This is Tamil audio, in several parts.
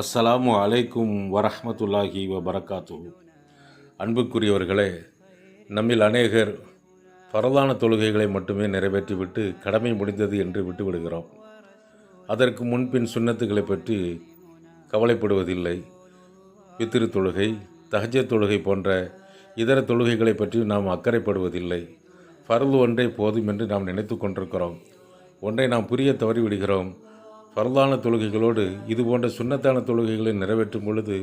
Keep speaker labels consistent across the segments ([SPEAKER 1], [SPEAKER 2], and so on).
[SPEAKER 1] அஸ்ஸலாமு அலைக்கும் வரஹமத்துல்லாஹி வ அன்புக்குரியவர்களே நம்மில் அநேகர் பரதான தொழுகைகளை மட்டுமே நிறைவேற்றிவிட்டு கடமை முடிந்தது என்று விட்டுவிடுகிறோம். அதற்கு முன்பின் சுண்ணத்துக்களை பற்றி கவலைப்படுவதில்லை. பித்திரு தொழுகை தஹஜ தொழுகை போன்ற இதர தொழுகைகளை பற்றி நாம் அக்கறைப்படுவதில்லை. பரது ஒன்றே போதும் என்று நாம் நினைத்து கொண்டிருக்கிறோம். ஒன்றை நாம் புரிய தவறிவிடுகிறோம். பரதான தொழுகைகளோடு இது போன்ற சுன்னத்தான தொழுகைகளை நிறைவேற்றும் பொழுது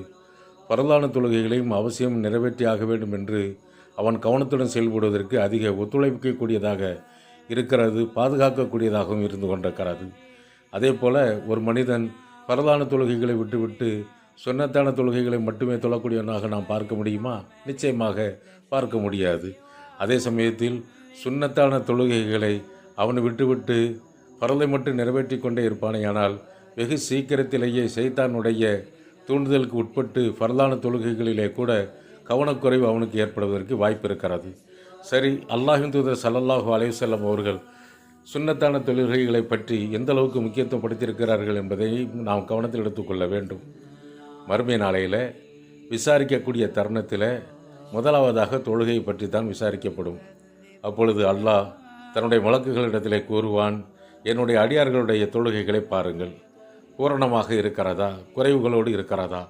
[SPEAKER 1] பரதான தொழுகைகளையும் அவசியம் நிறைவேற்றியாக வேண்டும் என்று அவன் கவனத்துடன் செயல்படுவதற்கு அதிக ஒத்துழைக்கக்கூடியதாக இருக்கிறது பாதுகாக்கக்கூடியதாகவும் இருந்து கொண்டிருக்கிறது. அதே போல் ஒரு மனிதன் பரதான தொழுகைகளை விட்டுவிட்டு சுன்னத்தான தொழுகைகளை மட்டுமே தொழக்கூடியவனாக நாம் பார்க்க முடியுமா? நிச்சயமாக பார்க்க முடியாது. அதே சமயத்தில் சுன்னத்தான தொழுகைகளை அவனை விட்டுவிட்டு பரலை மட்டும் நிறைவேற்றி கொண்டே இருப்பானேயானால் வெகு சீக்கிரத்திலேயே சைத்தானுடைய தூண்டுதலுக்கு உட்பட்டு பரலான தொழுகைகளிலே கூட கவனக்குறைவு அவனுக்கு ஏற்படுவதற்கு வாய்ப்பு இருக்கிறது. சரி அல்லாஹின் தூதர் சல்லல்லாஹு அலையுசல்லம் அவர்கள் சுன்னத்தான தொழுகைகளை பற்றி எந்த அளவுக்கு முக்கியத்துவம் படுத்தியிருக்கிறார்கள் என்பதை நாம் கவனத்தில் எடுத்துக்கொள்ள வேண்டும். மறுமை நாளையில் விசாரிக்கக்கூடிய தருணத்தில் முதலாவதாக தொழுகை பற்றி தான் விசாரிக்கப்படும். அப்பொழுது அல்லாஹ் தன்னுடைய வழக்குகளிடத்திலே கூறுவான் என்னுடைய அடியார்களுடைய தொழுகைகளை பாருங்கள். பூரணமாக இருக்கிறதா? குறைவுகளோடு இருக்கிறதா?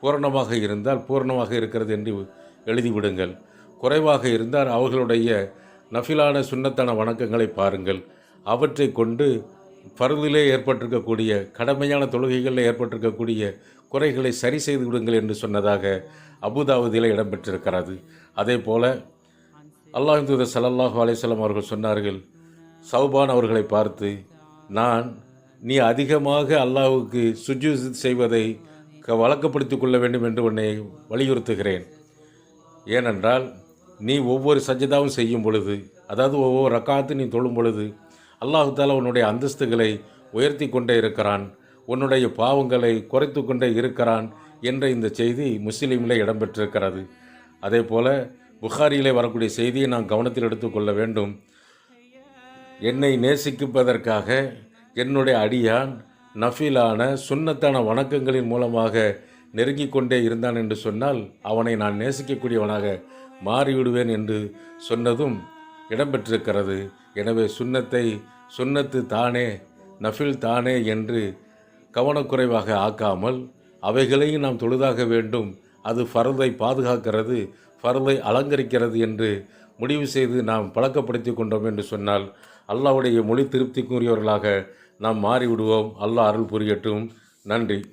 [SPEAKER 1] பூரணமாக இருந்தால் பூரணமாக இருக்கிறது என்று எழுதிவிடுங்கள். குறைவாக இருந்தால் அவர்களுடைய நஃபிலான சுண்ணத்தன வணக்கங்களை பாருங்கள். அவற்றை கொண்டு பருதிலே ஏற்பட்டிருக்கக்கூடிய கடமையான தொழுகைகளில் ஏற்பட்டிருக்கக்கூடிய குறைகளை சரி செய்து விடுங்கள் என்று சொன்னதாக அபுதாபுதியில் இடம்பெற்றிருக்கிறது. அதே போல் அல்லாஹ் தூதர் சல்லல்லாஹு அலையம் அவர்கள் சொன்னார்கள் சௌபான் அவர்களை பார்த்து நான் நீ அதிகமாக அல்லாஹுக்கு சுஜு செய்வதை க வழக்கப்படுத்திக் கொள்ள வேண்டும் என்று உன்னை வலியுறுத்துகிறேன். ஏனென்றால் நீ ஒவ்வொரு சஜிதாவும் செய்யும் பொழுது அதாவது ஒவ்வொரு ரக்காத்து நீ தொழும் பொழுது அல்லாஹு தாலா உன்னுடைய அந்தஸ்துகளை உயர்த்தி கொண்டே இருக்கிறான். உன்னுடைய பாவங்களை குறைத்து கொண்டே இருக்கிறான் என்ற இந்த செய்தி முஸ்லீமில் இடம்பெற்றிருக்கிறது. அதே போல் புகாரியிலே வரக்கூடிய செய்தியை நாம் கவனத்தில் எடுத்துக்கொள்ள வேண்டும். என்னை நேசிக்குப்பதற்காக என்னுடைய அடியான் நஃபிலான சுன்னத்தான வணக்கங்களின் மூலமாக நெருங்கி கொண்டே இருந்தான் என்று சொன்னால் அவனை நான் நேசிக்கக்கூடியவனாக மாறிவிடுவேன் என்று சொன்னதும் இடம்பெற்றிருக்கிறது. எனவே சுன்னத்தை சுன்னத்து தானே நஃபில் தானே என்று கவனக்குறைவாக ஆக்காமல் அவைகளையும் நாம் தொழுதாக வேண்டும். அது ஃபரதை பாதுகாக்கிறது ஃபரதை அலங்கரிக்கிறது என்று முடிவு செய்து நாம் பழக்கப்படுத்தி கொண்டோம் என்று சொன்னால் அல்லாவுடைய மொழி திருப்திக்குரியவர்களாக நாம் மாறிவிடுவோம். அல்லாஹ் அருள் புரியட்டும். நன்றி.